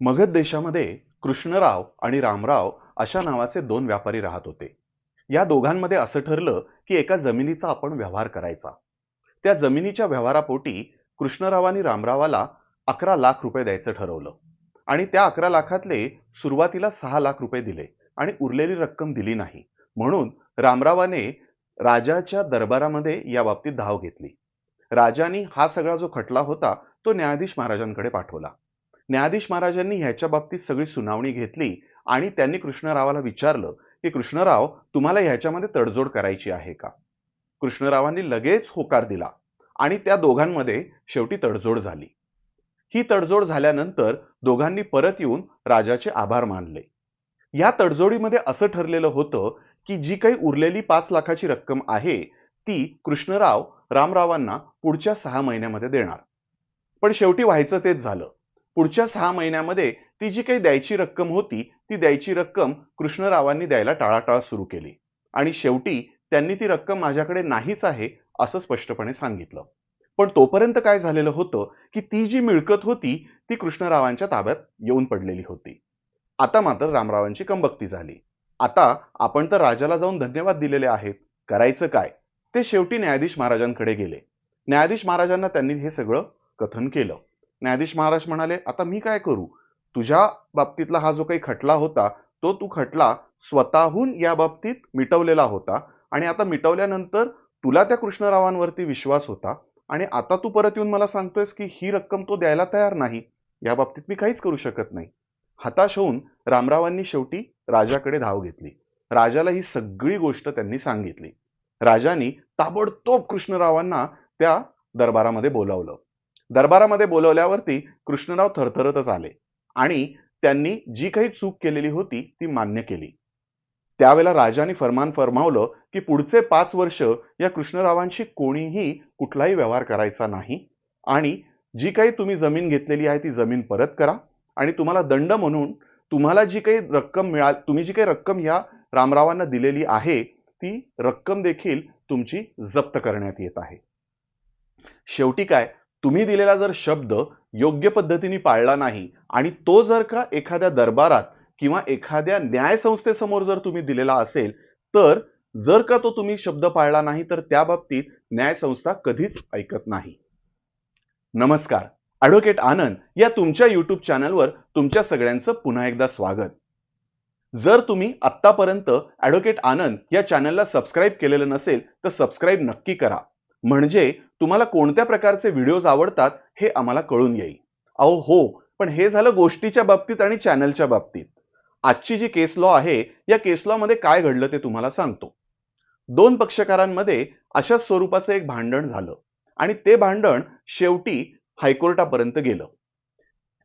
मगध देशामध्ये कृष्णराव आणि रामराव अशा नावाचे दोन व्यापारी राहत होते. या दोघांमध्ये असं ठरलं की एका जमिनीचा आपण व्यवहार करायचा. त्या जमिनीच्या व्यवहारापोटी कृष्णरावांनी रामरावाला अकरा लाख रुपये द्यायचं ठरवलं. आणि त्या अकरा लाखातले सुरुवातीला सहा लाख रुपये दिले आणि उरलेली रक्कम दिली नाही. म्हणून रामरावाने राजाच्या दरबारामध्ये या बाबतीत धाव घेतली. राजानी हा सगळा जो खटला होता तो न्यायाधीश महाराजांकडे पाठवला. न्यायाधीश महाराजांनी ह्याच्या बाबतीत सगळी सुनावणी घेतली आणि त्यांनी कृष्णरावाला विचारलं की कृष्णराव तुम्हाला ह्याच्यामध्ये तडजोड करायची आहे का? कृष्णरावांनी लगेच होकार दिला आणि त्या दोघांमध्ये शेवटी तडजोड झाली. ही तडजोड झाल्यानंतर दोघांनी परत येऊन राजाचे आभार मानले. या तडजोडीमध्ये असं ठरलेलं होतं की जी काही उरलेली पाच लाखाची रक्कम आहे ती कृष्णराव रामरावांना पुढच्या सहा महिन्यामध्ये देणार. पण शेवटी व्हायचं तेच झालं. पुढच्या सहा महिन्यामध्ये ती जी काही द्यायची रक्कम होती ती द्यायची रक्कम कृष्णरावांनी द्यायला टाळाटाळ सुरू केली. आणि शेवटी त्यांनी ती रक्कम माझ्याकडे नाहीच आहे असं स्पष्टपणे सांगितलं. पण तोपर्यंत काय झालेलं होतं की ती जी मिळकत होती ती कृष्णरावांच्या ताब्यात येऊन पडलेली होती. आता मात्र रामरावांची कंबक्ती झाली. आता आपण तर राजाला जाऊन धन्यवाद दिलेले आहेत. करायचं काय? ते शेवटी न्यायाधीश महाराजांकडे गेले. न्यायाधीश महाराजांना त्यांनी हे सगळं कथन केलं. न्यायाधीश महाराज म्हणाले आता मी काय करू? तुझ्या बाबतीतला हा जो काही खटला होता तो तू खटला स्वतःहून या बाबतीत मिटवलेला होता आणि आता मिटवल्यानंतर तुला त्या कृष्णरावांवरती विश्वास होता आणि आता तू परत येऊन मला सांगतोयस की ही रक्कम तो द्यायला तयार नाही या बाबतीत मी काहीच करू शकत नाही. हताश होऊन रामरावांनी शेवटी राजाकडे धाव घेतली. राजाला ही सगळी गोष्ट त्यांनी सांगितली. राजानी ताबडतोब कृष्णरावांना त्या दरबारामध्ये बोलावलं. दरबारामध्ये बोलवल्यावरती कृष्णराव थरथरतच आले आणि त्यांनी जी काही चूक केलेली होती ती मान्य केली. त्यावेळेला राजाने फरमान फरमावलं की पुढचे पाच वर्ष या कृष्णरावांशी कोणीही कुठलाही व्यवहार करायचा नाही आणि जी काही तुम्ही जमीन घेतलेली आहे ती जमीन परत करा आणि तुम्हाला दंड म्हणून तुम्हाला जी काही रक्कम मिळा तुम्ही जी काही रक्कम या रामरावांना दिलेली आहे ती रक्कम देखील तुमची जप्त करण्यात येत आहे. शेवटी काय? तुम्ही दिलेला जर शब्द योग्य पद्धतीने पाळला नाही आणि तो जर का एखाद्या दरबारात किंवा एखाद्या न्यायसंस्थेसमोर जर तुम्ही दिलेला असेल तर जर का तो तुम्ही शब्द पाळला नाही तर त्या बाबतीत न्यायसंस्था कधीच ऐकत नाही. नमस्कार. ॲडव्होकेट आनंद या तुमच्या युट्यूब चॅनलवर तुमच्या सगळ्यांचं पुन्हा एकदा स्वागत. जर तुम्ही आत्तापर्यंत ॲडव्होकेट आनंद या चॅनलला सबस्क्राईब केलेलं नसेल तर सबस्क्राईब नक्की करा. म्हणजे तुम्हाला कोणत्या प्रकारचे व्हिडिओज आवडतात हे आम्हाला कळून येईल. अहो हो पण हे झालं गोष्टीच्या बाबतीत आणि चॅनलच्या बाबतीत. आजची जी केस लॉ आहे या केस लॉ मध्ये काय घडलं ते तुम्हाला सांगतो. दोन पक्षकारांमध्ये अशाच स्वरूपाचं एक भांडण झालं आणि ते भांडण शेवटी हायकोर्टापर्यंत गेलं.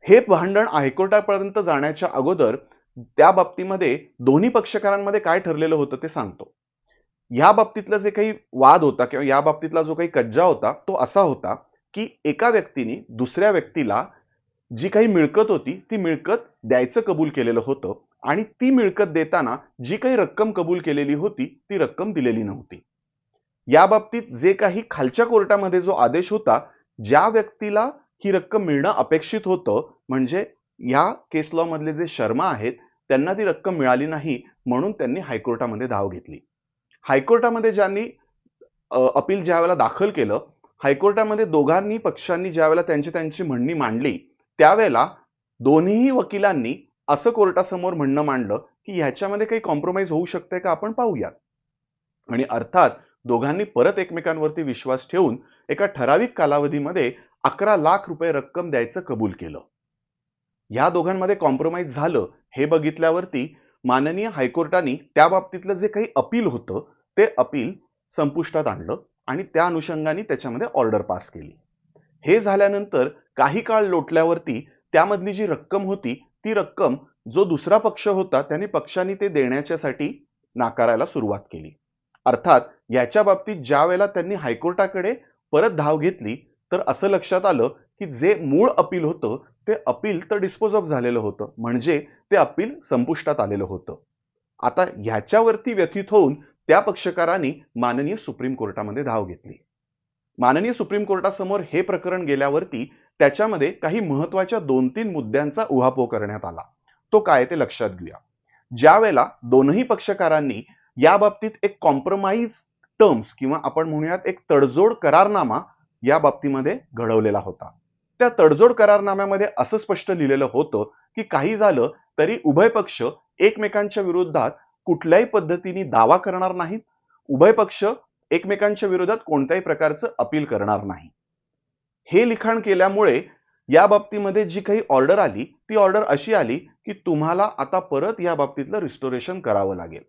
हे भांडण हायकोर्टापर्यंत जाण्याच्या अगोदर त्या बाबतीमध्ये दोन्ही पक्षकारांमध्ये काय ठरलेलं होतं ते सांगतो. या बाबतीतला जे काही वाद होता किंवा या बाबतीतला जो काही कज्जा होता तो असा होता की एका व्यक्तीने दुसऱ्या व्यक्तीला जी काही मिळकत होती ती मिळकत द्यायचं कबूल केलेलं होतं आणि ती मिळकत देताना जी काही रक्कम कबूल केलेली होती ती रक्कम दिलेली नव्हती. या बाबतीत जे काही खालच्या कोर्टामध्ये जो आदेश होता ज्या व्यक्तीला ही रक्कम मिळणं अपेक्षित होतं म्हणजे या केस लॉ मधले जे शर्मा आहेत त्यांना ती रक्कम मिळाली नाही म्हणून त्यांनी हायकोर्टामध्ये धाव घेतली. हायकोर्टामध्ये ज्यांनी अपील ज्या वेळेला दाखल केलं हायकोर्टामध्ये दोघांनी पक्षांनी ज्या वेळेला त्यांची त्यांची म्हणणी मांडली त्यावेळेला दोन्हीही वकिलांनी असं कोर्टासमोर म्हणणं मांडलं की ह्याच्यामध्ये काही कॉम्प्रोमाइज होऊ शकते का आपण पाहूयात. आणि अर्थात दोघांनी परत एकमेकांवरती विश्वास ठेवून एका ठराविक कालावधीमध्ये अकरा लाख रुपये रक्कम द्यायचं कबूल केलं. या दोघांमध्ये कॉम्प्रोमाइज झालं हे बघितल्यावरती माननीय हायकोर्टाने त्या बाबतीतलं जे काही अपील होतं ते अपील संपुष्टात आणलं आणि त्या अनुषंगाने त्याच्यामध्ये ऑर्डर पास केली. हे झाल्यानंतर काही काळ लोटल्यावरती त्यामधली जी रक्कम होती ती रक्कम जो दुसरा पक्ष होता त्याने पक्षाने ते देण्याच्यासाठी नाकारायला सुरुवात केली. अर्थात याच्या बाबतीत ज्या वेळेला त्यांनी हायकोर्टाकडे परत धाव घेतली तर असं लक्षात आलं की जे मूळ अपील होतं ते अपील तर डिस्पोज ऑफ झालेलं होतं. म्हणजे ते अपील संपुष्टात आलेलं होतं. आता ह्याच्यावरती व्यथित होऊन त्या पक्षकारांनी माननीय सुप्रीम कोर्टामध्ये धाव घेतली. माननीय सुप्रीम कोर्टासमोर हे प्रकरण गेल्यावरती त्याच्यामध्ये काही महत्त्वाच्या दोन तीन मुद्द्यांचा उहापोह करण्यात आला. तो काय ते लक्षात घेऊया. ज्या वेळेला दोनही पक्षकारांनी या बाबतीत एक कॉम्प्रोमाइज टर्म्स किंवा आपण म्हणूयात एक तडजोड करारनामा या बाबतीमध्ये घडवलेला होता. त्या तडजोड करारनाम्यामध्ये असं स्पष्ट लिहिलेलं होतं की काही झालं तरी उभय पक्ष एकमेकांच्या विरोधात कुठल्याही पद्धतीने दावा करणार नाहीत. उभय पक्ष एकमेकांच्या विरोधात कोणत्याही प्रकारचं अपील करणार नाही. हे लिखाण केल्यामुळे या बाबतीमध्ये जी काही ऑर्डर आली ती ऑर्डर अशी आली की तुम्हाला आता परत या बाबतीतलं रिस्टोरेशन करावं लागेल.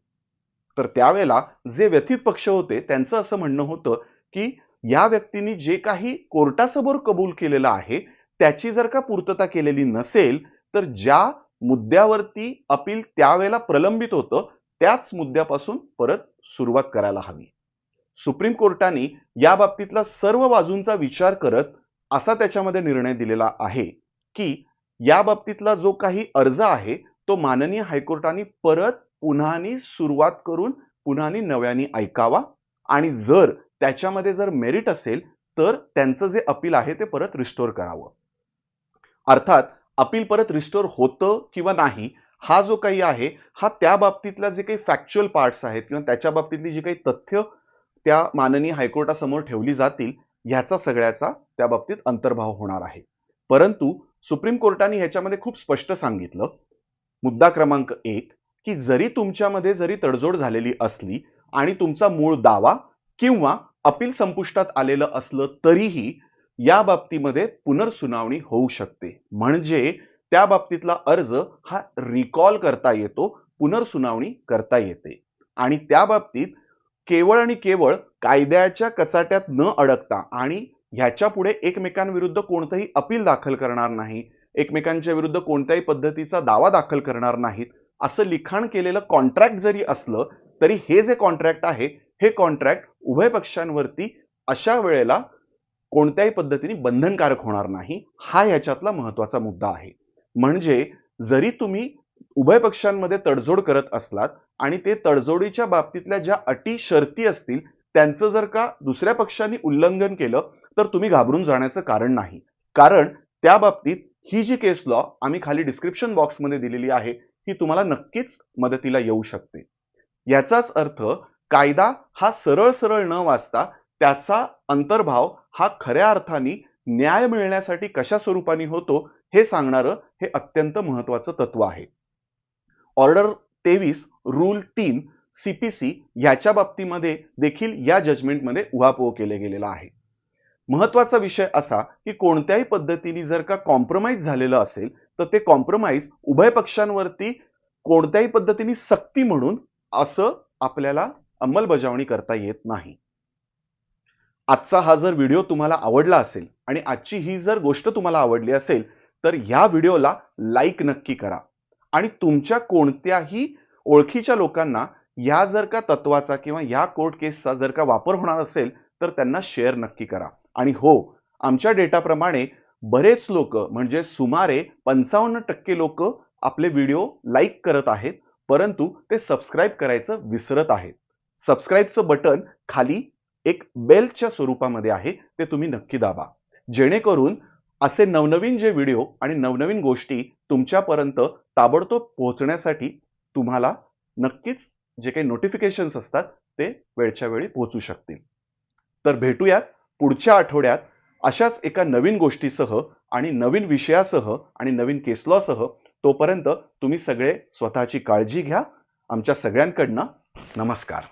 तर त्यावेळेला जे व्यथित पक्ष होते त्यांचं असं म्हणणं होतं की या व्यक्तींनी जे काही कोर्टासमोर कबूल केलेलं आहे त्याची जर का पूर्तता केलेली नसेल तर ज्या मुद्द्यावरती अपील त्यावेळेला प्रलंबित होतं त्याच मुद्द्यापासून परत सुरुवात करायला हवी. सुप्रीम कोर्टाने या बाबतीतला सर्व बाजूंचा विचार करत असा त्याच्यामध्ये निर्णय दिलेला आहे की या बाबतीतला जो काही अर्ज आहे तो माननीय हायकोर्टाने परत पुन्हानी सुरुवात करून पुन्हानी नव्याने ऐकावा आणि जर त्याच्यामध्ये जर मेरिट असेल तर त्यांचं जे अपील आहे ते परत रिस्टोर करावं. अर्थात अपील परत रिस्टोर होतं किंवा नाही हा जो काही आहे हा त्या बाबतीतला जे काही फॅक्च्युअल पार्ट्स आहेत किंवा त्याच्या बाबतीतली जी काही तथ्य त्या माननीय हायकोर्टासमोर ठेवली जातील ह्याचा सगळ्याचा त्या बाबतीत अंतर्भाव होणार आहे. परंतु सुप्रीम कोर्टाने ह्याच्यामध्ये खूप स्पष्ट सांगितलं मुद्दा क्रमांक एक की जरी तुमच्यामध्ये जरी तडजोड झालेली असली आणि तुमचा मूळ दावा किंवा अपील संपुष्टात आलेलं असलं तरीही या बाबतीमध्ये पुनर्सुनावणी होऊ शकते. म्हणजे त्या बाबतीतला अर्ज हा रिकॉल करता येतो पुनर्सुनावणी करता येते. आणि त्या बाबतीत केवळ आणि केवळ कायद्याच्या कचाट्यात न अडकता आणि ह्याच्या पुढे एकमेकांविरुद्ध कोणतंही अपील दाखल करणार नाही एकमेकांच्या विरुद्ध कोणत्याही पद्धतीचा दावा दाखल करणार नाहीत असं लिखाण केलेलं कॉन्ट्रॅक्ट जरी असलं तरी हे जे कॉन्ट्रॅक्ट आहे हे कॉन्ट्रॅक्ट उभय पक्षांवरती अशा वेळेला कोणत्याही पद्धतीने बंधनकारक होणार नाही हा याच्यातला महत्त्वाचा मुद्दा आहे. म्हणजे जरी तुम्ही उभय पक्षांमध्ये तडजोड करत असलात आणि ते तडजोडीच्या बाबतीतल्या ज्या अटी शर्ती असतील त्यांचं जर का दुसऱ्या पक्षांनी उल्लंघन केलं तर तुम्ही घाबरून जाण्याचं कारण नाही. कारण त्या बाबतीत ही जी केस लॉ आम्ही खाली डिस्क्रिप्शन बॉक्समध्ये दिलेली आहे ही तुम्हाला नक्कीच मदतीला येऊ शकते. याचाच अर्थ कायदा हा सरळ सरळ न वाचता त्याचा अंतर्भाव हा खऱ्या अर्थाने न्याय मिळण्यासाठी कशा स्वरूपाने होतो हे सांगणारं हे अत्यंत महत्वाचं तत्व आहे. ऑर्डर तेवीस रूल तीन सीपीसी याच्या बाबतीमध्ये देखील या जजमेंटमध्ये उहापोह केले गेलेला आहे. महत्त्वाचा विषय असा की कोणत्याही पद्धतीने जर का कॉम्प्रोमाइज झालेलं असेल तर ते कॉम्प्रोमाइज उभय पक्षांवरती कोणत्याही पद्धतीने सक्ती म्हणून असं आपल्याला अंमलबजावणी करता येत नाही. आजचा हा जर व्हिडिओ तुम्हाला आवडला असेल आणि आजची ही जर गोष्ट तुम्हाला आवडली असेल तर ह्या व्हिडिओला लाईक नक्की करा. आणि तुमच्या कोणत्याही ओळखीच्या लोकांना या जर का तत्वाचा किंवा या कोर्ट केसचा जर का वापर होणार असेल तर त्यांना शेअर नक्की करा. आणि हो आमच्या डेटाप्रमाणे बरेच लोक म्हणजे सुमारे पंचावन्न टक्के लोक आपले व्हिडिओ लाईक करत आहेत परंतु ते सबस्क्राईब करायचं विसरत आहेत. सबस्क्राईबचं बटन खाली एक बेलच्या स्वरूपामध्ये आहे ते तुम्ही नक्की दाबा. जेणेकरून असे नवनवीन जे व्हिडिओ आणि नवनवीन गोष्टी तुमच्यापर्यंत ताबडतोब पोहोचण्यासाठी तुम्हाला नक्कीच जे काही नोटिफिकेशन्स असतात ते वेळच्या वेळी पोहोचू शकतील. तर भेटूयात पुढच्या आठवड्यात अशाच एका नवीन गोष्टीसह आणि नवीन विषयासह आणि नवीन केसलॉसह तोपर्यंत तुम्ही सगळे स्वतःची काळजी घ्या. आमच्या सगळ्यांकडनं नमस्कार.